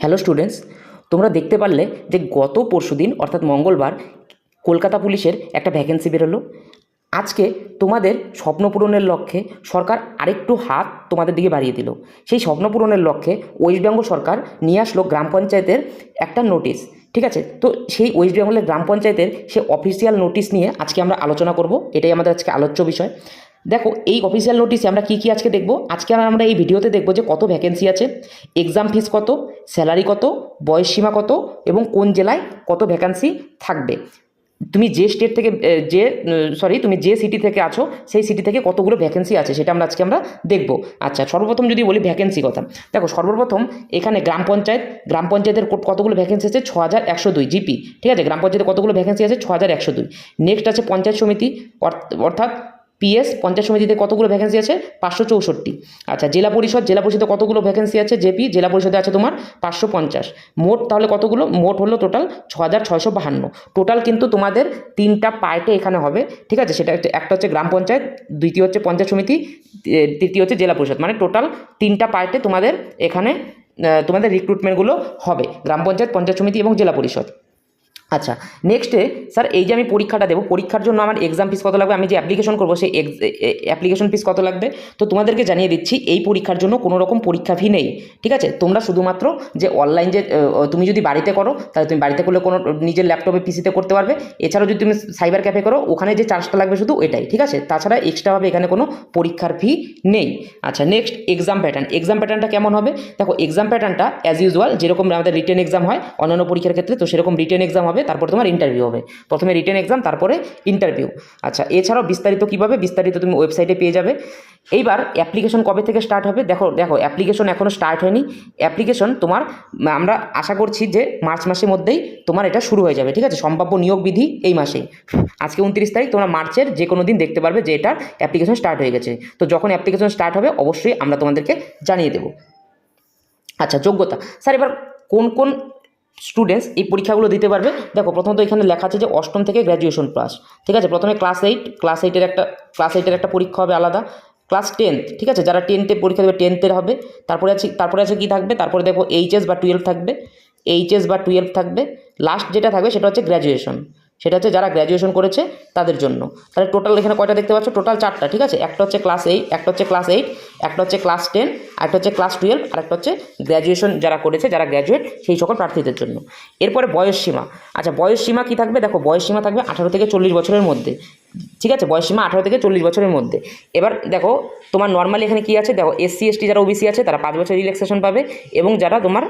Hello students তোমরা দেখতে পারলে যে গত পরশুদিন অর্থাৎ মঙ্গলবার, কলকাতা পুলিশের একটা ভ্যাকেন্সি বেরোলো। আজকে তোমাদের স্বপ্ন পূরণের লক্ষ্যে সরকার আরেকটু হাত তোমাদের দিকে বাড়িয়ে দিল। সেই স্বপ্ন পূরণের লক্ষ্যে ওয়েস্ট বেঙ্গল সরকার নিয়ে আসলো গ্রাম পঞ্চায়েতের একটা নোটিশ ঠিক আছে? তো সেই ওয়েস্ট বেঙ্গলের গ্রাম পঞ্চায়েতের সে অফিসিয়াল নোটিশ নিয়ে আজকে আমরা আলোচনা করব। এটাই আমাদের আজকে আলোচ্য বিষয়। দেখো, এই অফিসিয়াল নোটিশে আমরা কী কী আজকে দেখব? আজকে আমরা এই ভিডিওতে দেখব যে কত ভ্যাকেন্সি আছে এক্সাম ফিস কত স্যালারি কত, বয়স সীমা কত, এবং কোন জেলায় কত ভ্যাকেন্সি থাকবে। তুমি যে স্টেট থেকে যে সরি তুমি যে সিটি থেকে আছো, সেই সিটি থেকে কতগুলো ভ্যাকেন্সি আছে সেটা আমরা আজকে আমরা দেখব। আচ্ছা সর্বপ্রথম যদি বলি ভ্যাকেন্সি কথা, দেখো, সর্বপ্রথম এখানে গ্রাম পঞ্চায়েত, গ্রাম পঞ্চায়েতের কতগুলো ভ্যাকেন্সি আছে? ছ হাজার একশো দুই, জিপি, ঠিক আছে? গ্রাম পঞ্চায়েতে কতগুলো ভ্যাকেন্সি আছে? ছ হাজার একশো দুই। নেক্সট আছে পঞ্চায়েত সমিতি, অর্থ- অর্থাৎ পিএস পঞ্চায়েত সমিতিতে কতগুলো ভ্যাকেন্সি আছে? পাঁচশো চৌষট্টি। আচ্ছা জেলা পরিষদ, জেলা পরিষদে কতগুলো ভ্যাকেন্সি আছে? জেপি জেলা পরিষদে আছে তোমার পাঁচশো পঞ্চাশ। মোট তাহলে কতগুলো? মোট হলো টোটাল ছ হাজার বাহান্ন। টোটাল কিন্তু তোমাদের তিনটা পার্টে এখানে হবে, ঠিক আছে? সেটা একটা হচ্ছে গ্রাম পঞ্চায়েত, দ্বিতীয় হচ্ছে পঞ্চায়েত সমিতি তৃতীয় হচ্ছে জেলা পরিষদ। মানে টোটাল তিনটা পার্টে তোমাদের এখানে তোমাদের রিক্রুটমেন্টগুলো হবে। গ্রাম পঞ্চায়েত পঞ্চায়েত সমিতি এবং জেলা পরিষদ। আচ্ছা নেক্সটে স্যার এই যে আমি পরীক্ষাটা দেবো, পরীক্ষার জন্য আমার এক্সাম ফিস কত লাগবে? আমি যে অ্যাপ্লিকেশন করব, সেই অ্যাপ্লিকেশন ফিস কত লাগবে? তো তোমাদেরকে জানিয়ে দিচ্ছি, এই পরীক্ষার জন্য কোনো রকম পরীক্ষা ফি নেই, ঠিক আছে? তোমরা শুধুমাত্র যে অনলাইন যে তুমি যদি বাড়িতে করো, তাহলে তুমি বাড়িতে করলে কোনো, নিজের ল্যাপটপে পিসিতে করতে পারবে। এছাড়াও যদি তুমি সাইবার ক্যাফে করো, ওখানে যে চার্জটা লাগবে শুধু এটাই, ঠিক আছে? তাছাড়া এক্সট্রাভাবে এখানে কোনো পরীক্ষার ফি নেই। আচ্ছা নেক্সট এক্সাম প্যাটার্ন এক্সাম প্যাটার্নটা কেমন হবে? দেখো এক্সাম প্যাটার্নটা অ্যাজ ইউজুয়াল যেরকম আমাদের রিটেন এক্সাম হয়, অন্যান্য পরীক্ষার ক্ষেত্রে, তো সেরকম রিটেন এক্সাম হবে। তারপর তোমার ইন্টারভিউ হবে। প্রথমে রিটেন এক্সাম তারপরে ইন্টারভিউ আচ্ছা এছাড়াও বিস্তারিত কীভাবে, বিস্তারিত তুমি ওয়েবসাইটে পেয়ে যাবে। এইবার অ্যাপ্লিকেশন কবে থেকে স্টার্ট হবে, দেখো দেখো অ্যাপ্লিকেশন এখনও স্টার্ট হয়নি। অ্যাপ্লিকেশন তোমার, আমরা আশা করছি যে মার্চ মাসের মধ্যেই তোমার এটা শুরু হয়ে যাবে, ঠিক আছে? সম্ভাব্য নিয়োগ বিধি এই মাসেই আজকে উনত্রিশ তারিখ, তোমরা মার্চের যে কোনো দিন দেখতে পারবে যে এটার অ্যাপ্লিকেশন স্টার্ট হয়ে গেছে। তো যখন অ্যাপ্লিকেশন স্টার্ট হবে, অবশ্যই আমরা তোমাদেরকে জানিয়ে দেবো। আচ্ছা যোগ্যতা। স্যার, এবার কোন কোন স্টুডেন্টস এই পরীক্ষাগুলো দিতে পারবে। দেখো, প্রথমত এখানে লেখা আছে যে অষ্টম থেকে গ্র্যাজুয়েশন পাস ঠিক আছে? প্রথমে ক্লাস এইট ক্লাস এইটের একটা ক্লাস এইটের একটা পরীক্ষা হবে আলাদা। ক্লাস টেন্থ ঠিক আছে? যারা টেন্থে পরীক্ষা দেবে টেন্থের হবে। তারপরে আছে তারপরে আছে কী থাকবে? তারপরে দেখো এইচএস বা টুয়েলভ থাকবে। এইচএস বা টুয়েলভ থাকবে। লাস্ট যেটা থাকবে সেটা হচ্ছে গ্র্যাজুয়েশন সেটা হচ্ছে যারা গ্র্যাজুয়েশন করেছে তাদের জন্য। তাহলে টোটাল এখানে কয়টা দেখতে পাচ্ছ? টোটাল চারটা, ঠিক আছে? একটা হচ্ছে ক্লাস এইট একটা হচ্ছে ক্লাস এইট একটা হচ্ছে ক্লাস টেন একটা হচ্ছে ক্লাস টুয়েলভ আর একটা হচ্ছে গ্র্যাজুয়েশন যারা করেছে, যারা গ্র্যাজুয়েট সেই সকল প্রার্থীদের জন্য। এরপরে বয়স সীমা। আচ্ছা বয়স সীমা কী থাকবে? দেখো, বয়স সীমা থাকবে আঠারো থেকে চল্লিশ বছরের মধ্যে। ঠিক আছে? বয়স সীমা আঠারো থেকে চল্লিশ বছরের মধ্যে। এবার দেখো, তোমার নর্মালি এখানে কী আছে? দেখো এসসি এসটি যারা ওবিসি আছে, তারা পাঁচ বছর রিল্যাক্সেশন পাবে এবং যারা তোমার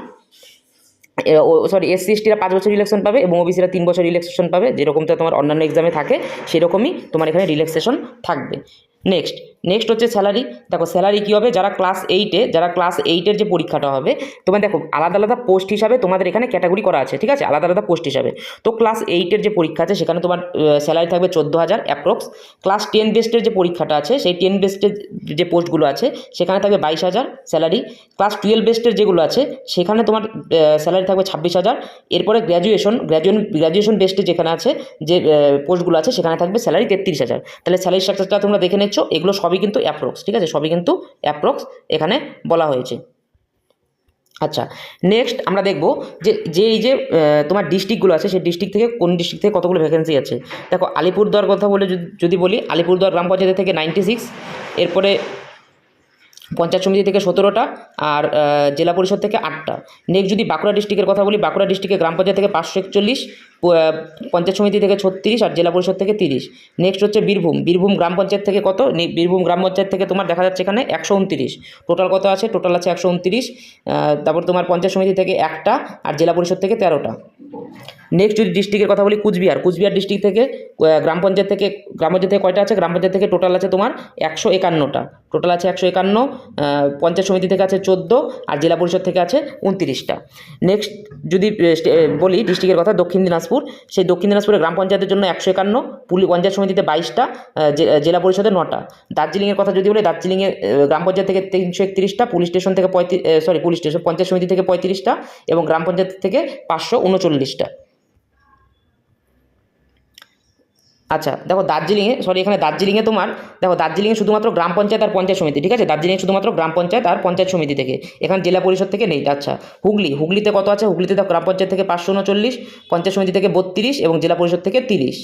সরি এসসি এসটিরা পাঁচ বছর রিল্যাক্সেশন পাবে এবং ওবিসিরা তিন বছর রিল্যাক্সেশন পাবে, যেরকমটা তোমার অন্যান্য এক্সামে থাকে, সেরকমই তোমার এখানে রিল্যাক্সেশন থাকবে। নেক্সট নেক্সট হচ্ছে স্যালারি দেখো স্যালারি কী হবে? যারা ক্লাস এইটে যারা ক্লাস এইটের যে পরীক্ষাটা হবে, তোমার দেখো আলাদা আলাদা পোস্ট হিসাবে তোমাদের এখানে ক্যাটাগরি করা আছে, ঠিক আছে? আলাদা আলাদা পোস্ট হিসাবে। তো ক্লাস এইটের যে পরীক্ষা আছে, সেখানে তোমার স্যালারি থাকবে চোদ্দ হাজার অ্যাপ্রক্স ক্লাস টেন বেস্টের যে পরীক্ষাটা আছে, সেই টেন বেস্টের যে পোস্টগুলো আছে, সেখানে থাকবে বাইশ হাজার স্যালারি ক্লাস টুয়েলভ বেস্টের যেগুলো আছে, সেখানে তোমার স্যালারি থাকবে ছাব্বিশ হাজার। এরপরে গ্র্যাজুয়েশন গ্র্যাজুয়েশন গ্র্যাজুয়েশন বেস্টে যেখানে আছে, যে পোস্টগুলো আছে, সেখানে থাকবে স্যালারি তেত্রিশ হাজার। তাহলে স্যালারি স্ট্রাকচারটা তোমরা দেখে এগুলো সবই কিন্তু অ্যাপ্রক্স ঠিক আছে? সবই কিন্তু অ্যাপ্রক্স এখানে বলা হয়েছে। আচ্ছা নেক্সট আমরা দেখব যে যে এই যে তোমার ডিস্ট্রিক্টগুলো আছে, সেই ডিস্ট্রিক্ট থেকে কোন ডিস্ট্রিক্ট থেকে কতগুলো ভ্যাকেন্সি আছে? দেখো, আলিপুরদুয়ার কথা বলে যদি- যদি বলি, আলিপুরদুয়ার গ্রাম পঞ্চায়েত থেকে নাইনটি সিক্স এরপরে পঞ্চায়েত সমিতি থেকে সতেরোটা আর জেলা পরিষদ থেকে আটটা। নেক্সট যদি বাঁকুড়া ডিস্ট্রিক্টের কথা বলি, বাঁকুড়া ডিস্ট্রিক্টে গ্রাম পঞ্চায়েত থেকে পাঁচশো একচল্লিশ পঞ্চায়েত সমিতি থেকে ছত্রিশ আর জেলা পরিষদ থেকে তিরিশ। নেক্সট হচ্ছে বীরভূম। বীরভূম গ্রাম পঞ্চায়েত থেকে কত? বীরভূম গ্রাম পঞ্চায়েত থেকে তোমার দেখা যাচ্ছে এখানে একশো উনত্রিশ। টোটাল কত আছে? টোটাল আছে একশো উনত্রিশ। তারপর তোমার পঞ্চায়েত সমিতি থেকে একটা আর জেলা পরিষদ থেকে তেরোটা। নেক্সট যদি ডিস্ট্রিক্টের কথা বলি, কুচবিহার। কুচবিহার ডিস্ট্রিক্ট থেকে গ্রাম পঞ্চায়েত থেকে, গ্রাম পঞ্চায়েত থেকে কয়টা আছে? গ্রাম পঞ্চায়েত থেকে টোটাল আছে তোমার একশো একান্নটা। টোটাল আছে একশো একান্ন পঞ্চায়েত সমিতি থেকে আছে চোদ্দ, আর জেলা পরিষদ থেকে আছে উনত্রিশটা। নেক্সট যদি বলি ডিস্ট্রিক্টের কথা, দক্ষিণ দিনাজপুর। সেই দক্ষিণ দিনাজপুরের গ্রাম পঞ্চায়েতের জন্য একশো একান্ন, পুলি, পঞ্চায়েত সমিতিতে বাইশটা জেলা পরিষদে নটা। দার্জিলিংয়ের কথা যদি বলি দার্জিলিংয়ে গ্রাম পঞ্চায়েত থেকে তিনশো একত্রিশটা, পুলিশ স্টেশন থেকে পঁয়ত্রিশ সরি পুলিশ স্টেশন, পঞ্চায়েত সমিতি থেকে পঁয়ত্রিশটা এবং গ্রাম পঞ্চায়েত থেকে পাঁচশো উনচল্লিশটা। আচ্ছা দেখো দার্জিলিংয়ে সরি এখানে দার্জিলিংয়ে তোমার, দেখো দার্জিলিংয়ে শুধুমাত্র গ্রাম পঞ্চায়েত আর পঞ্চায়েত সমিতি, ঠিক আছে? দার্জিলিংয়ে শুধুমাত্র গ্রাম পঞ্চায়েত আর পঞ্চায়েত সমিতি থেকে, এখানে জেলা পরিষদ থেকে নেই আচ্ছা। হুগলি, হুগলিতে কত আছে? হুগলিতে দেখো গ্রাম পঞ্চায়েত থেকে পাঁচশো উনচল্লিশ, পঞ্চায়েত সমিতি থেকে বত্রিশ এবং জেলা পরিষদ থেকে তিরিশ।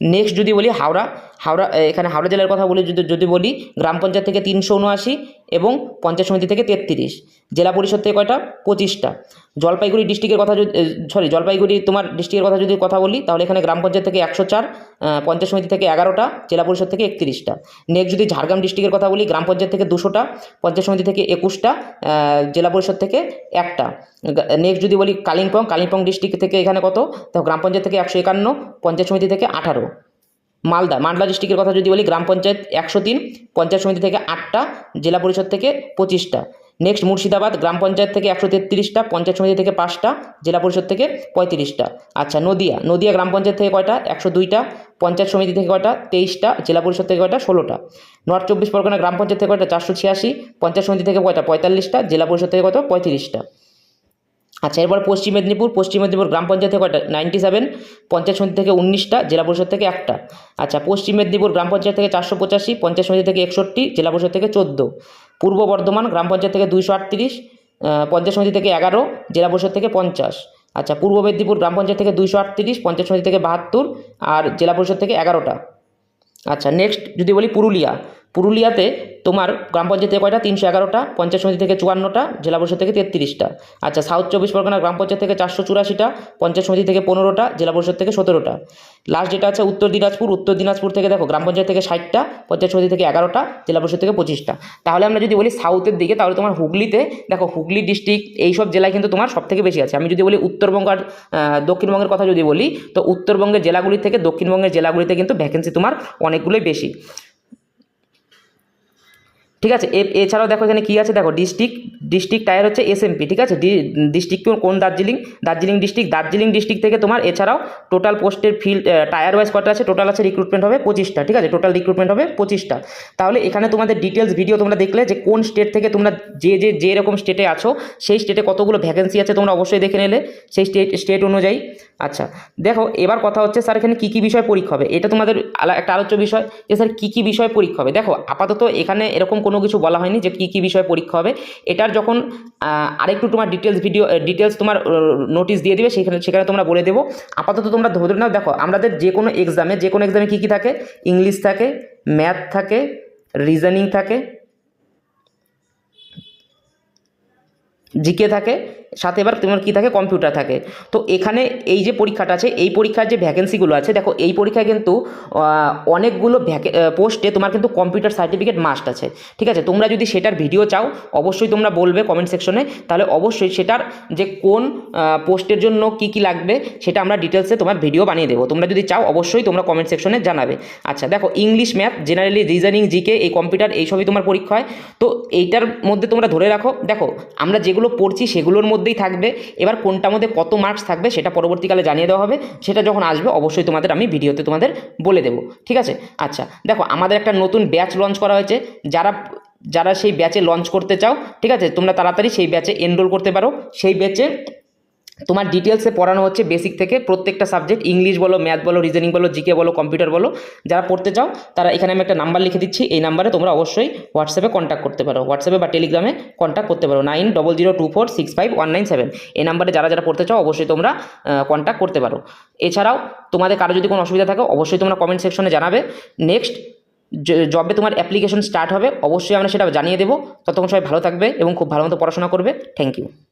নেক্সট যদি বলি হাওড়া হাওড়া এখানে হাওড়া জেলার কথা বলি, যদি যদি বলি, গ্রাম পঞ্চায়েত থেকে তিনশো উনআশি এবং পঞ্চায়েত সমিতি থেকে তেত্রিশ। জেলা পরিষদ থেকে কয়টা? পঁচিশটা। জলপাইগুড়ি ডিস্ট্রিক্টের কথা যদি সরি জলপাইগুড়ি তোমার ডিস্ট্রিক্টের কথা যদি কথা বলি, তাহলে এখানে গ্রাম পঞ্চায়েত থেকে একশো চার পঞ্চায়েত সমিতি থেকে এগারোটা, জেলা পরিষদ থেকে একত্রিশটা। নেক্সট যদি ঝাড়গ্রাম ডিস্ট্রিক্টের কথা বলি, গ্রাম পঞ্চায়েত থেকে দুশোটা, পঞ্চায়েত সমিতি থেকে একুশটা জেলা পরিষদ থেকে একটা। নেক্সট যদি বলি কালিম্পং কালিম্পং ডিস্ট্রিক্ট থেকে এখানে কত? তো গ্রাম পঞ্চায়েত থেকে একশো একান্ন, পঞ্চায়েত সমিতি থেকে আঠারো। মালদা মালদা ডিস্ট্রিক্টের কথা যদি বলি, গ্রাম পঞ্চায়েত একশো তিন, পঞ্চায়েত সমিতি থেকে আটটা, জেলা পরিষদ থেকে পঁচিশটা। নেক্সট মুর্শিদাবাদ, গ্রাম পঞ্চায়েত থেকে একশো তেত্রিশটা, পঞ্চায়েত সমিতি থেকে পাঁচটা, জেলা পরিষদ থেকে পঁয়ত্রিশটা। আচ্ছা নদিয়া নদিয়া গ্রাম পঞ্চায়েত থেকে কয়টা? একশো দুইটা, পঞ্চায়েত সমিতি থেকে কয়টা? তেইশটা, জেলা পরিষদ থেকে কয়টা? ষোলোটা। নর্থ চব্বিশ পরগনা গ্রাম পঞ্চায়েত থেকে কয়টা? চারশো ছিয়াশি, পঞ্চায়েত সমিতি থেকে কয়টা? পঁয়তাল্লিশটা, জেলা পরিষদ থেকে কত? পঁয়ত্রিশটা। আচ্ছা এরপর পশ্চিম মেদিনীপুর পশ্চিম মেদিনীপুর গ্রাম পঞ্চায়েত থেকে কয়টা? নাইনটি সেভেন পঞ্চায়েত সমিতি থেকে উনিশটা, জেলা পরিষদ থেকে একটা। আচ্ছা পশ্চিম মেদিনীপুর গ্রাম পঞ্চায়েত থেকে চারশো পঁচাশি, পঞ্চায়েত সমিতি থেকে একষট্টি, জেলা পরিষদ থেকে চোদ্দ। পূর্ব বর্ধমান গ্রাম পঞ্চায়েত থেকে দুইশো আটত্রিশ পঞ্চায়েত সমিতি থেকে এগারো, জেলা পরিষদ থেকে পঞ্চাশ। আচ্ছা পূর্ব মেদিনীপুর গ্রাম পঞ্চায়েত থেকে দুইশো আটত্রিশ, পঞ্চায়েত সমিতি থেকে বাহাত্তর, আর জেলা পরিষদ থেকে এগারোটা। আচ্ছা নেক্সট যদি বলি পুরুলিয়া পুরুলিয়াতে তোমার গ্রাম পঞ্চায়েত কয়টা? তিনশো এগারোটা, পঞ্চায়েত সমিতি থেকে চুয়ান্নটা, জেলা পরিষদ থেকে তেত্রিশটা। আচ্ছা সাউথ চব্বিশ পরগনা গ্রাম পঞ্চায়েত থেকে চারশো চুরাশিটা, পঞ্চায়েত সমিতি থেকে পনেরোটা, জেলা পরিষদ থেকে সতেরোটা। লাস্ট যেটা আছে, উত্তর দিনাজপুর উত্তর দিনাজপুর থেকে দেখো, গ্রাম পঞ্চায়েত থেকে ষাটটা, পঞ্চায়েত সমিতি থেকে এগারোটা, জেলা পরিষদ থেকে পঁচিশটা। তাহলে আমরা যদি বলি সাউথের দিকে, তাহলে তোমার হুগলিতে, দেখো হুগলি ডিস্ট্রিক্ট এইসব জেলায় কিন্তু তোমার সব থেকে বেশি আছে। আমি যদি বলি উত্তরবঙ্গ আর দক্ষিণবঙ্গের কথা যদি বলি, তো উত্তরবঙ্গের জেলাগুলি থেকে দক্ষিণবঙ্গের জেলাগুলিতে কিন্তু ভ্যাকেন্সি তোমার অনেকগুলোই বেশি। ঠিক আছে? এছাড়াও দেখো এখানে কী আছে? দেখো ডিস্ট্রিক্ট ডিস্ট্রিক্ট টায়ার হচ্ছে এসএমপি ঠিক আছে? ডিস্ট্রিক্ট কোন দার্জিলিং? দার্জিলিং ডিস্ট্রিক্ট দার্জিলিং ডিস্ট্রিক্ট থেকে তোমার এছাড়াও টোটাল পোস্টের ফিল্ড টায়ার ওয়াইজ কটা আছে? টোটাল আছে রিক্রুটমেন্ট হবে পঁচিশটা, ঠিক আছে? টোটাল রিক্রুটমেন্ট হবে পঁচিশটা। তাহলে এখানে তোমাদের ডিটেলস ভিডিও তোমরা দেখলে যে কোন স্টেট থেকে তোমরা যে যে যে রকম স্টেটে আছো, সেই স্টেটে কতগুলো ভ্যাকেন্সি আছে তোমরা অবশ্যই দেখে নিলে, সেই স্টেট স্টেট অনুযায়ী। আচ্ছা দেখো, এবার কথা হচ্ছে স্যার এখানে কী কী বিষয় পরীক্ষা হবে? এটা তোমাদের একটা আলোচ্য বিষয় যে স্যার কী কী বিষয় পরীক্ষা হবে? দেখো, আপাতত এখানে এরকম কোনো কিছু বলা হয়নি যে কী কী বিষয়ে পরীক্ষা হবে। এটার যখন আরেকটু তোমার ডিটেলস ভিডিও ডিটেলস তোমার নোটিস দিয়ে দিবে, সেখানে সেখানে তোমরা বলে দেবো। আপাতত তোমরা ধরে নাও, দেখো, আমাদের যে কোনো এক্সামে যে কোনো এক্সামে কী কী থাকে? ইংলিশ থাকে ম্যাথ থাকে রিজনিং থাকে জিকে থাকে সাথে এবার তোমার কী থাকে? কম্পিউটার থাকে। তো এখানে এই যে পরীক্ষাটা আছে, এই পরীক্ষার যে ভ্যাকেন্সিগুলো আছে, দেখো এই পরীক্ষায় কিন্তু অনেকগুলো ভ্যাকে পোস্টে তোমার কিন্তু কম্পিউটার সার্টিফিকেট মাস্ট আছে। ঠিক আছে? তোমরা যদি সেটার ভিডিও চাও, অবশ্যই তোমরা বলবে কমেন্ট সেকশনে তাহলে অবশ্যই সেটার যে কোন পোস্টের জন্য কি কি লাগবে, সেটা আমরা ডিটেলসে তোমার ভিডিও বানিয়ে দেবো। তোমরা যদি চাও, অবশ্যই তোমরা কমেন্ট সেকশনে জানাবে। আচ্ছা দেখো English math generally reasoning GK এই কম্পিউটার এইসবই তোমার পরীক্ষা হয়। তো এইটার মধ্যে তোমরা ধরে রাখো। দেখো, আমরা যেগুলো পড়ছি সেগুলোর মধ্যেই থাকবে। এবার কোনটার মধ্যে কত মার্কস থাকবে সেটা পরবর্তীকালে জানিয়ে দেওয়া হবে। সেটা যখন আসবে, অবশ্যই তোমাদের আমি ভিডিওতে তোমাদের বলে দেবো। ঠিক আছে? আচ্ছা দেখো, আমাদের একটা নতুন ব্যাচ লঞ্চ করা হয়েছে। যারা যারা সেই ব্যাচে লঞ্চ করতে চাও, ঠিক আছে? তোমরা তাড়াতাড়ি সেই ব্যাচে এনরোল করতে পারো। সেই ব্যাচে তোমার ডিটেলসে পড়ানো হচ্ছে বেসিক থেকে প্রত্যেকটা সাবজেক্ট ইংলিশ বলো ম্যাথ বলো রিজনিং বলো জিকে বলো কম্পিউটার বলো, যারা পড়তে চাও তারা এখানে আমি একটা নাম্বার লিখে দিচ্ছি, এই নাম্বারে তোমরা অবশ্যই হোয়াটসঅ্যাপে কন্ট্যাক্ট করতে পারো। হোয়াটসঅ্যাপে বা টেলিগ্রামে কন্ট্যাক্ট করতে পারো। Nine double zero two four six five one nine seven এই নাম্বারে যারা যারা পড়তে চাও অবশ্যই তোমরা কন্ট্যাক্ট করতে পারো। এছাড়াও তোমাদের কারও যদি কোনো অসুবিধা থাকে অবশ্যই তোমরা কমেন্ট সেকশনে জানাবে। নেক্সট জবে তোমার অ্যাপ্লিকেশন স্টার্ট হবে, অবশ্যই আমরা সেটা জানিয়ে দেবো। ততক্ষণ সবাই ভালো থাকবে এবং খুব ভালো মতো পড়াশোনা করবে। Thank you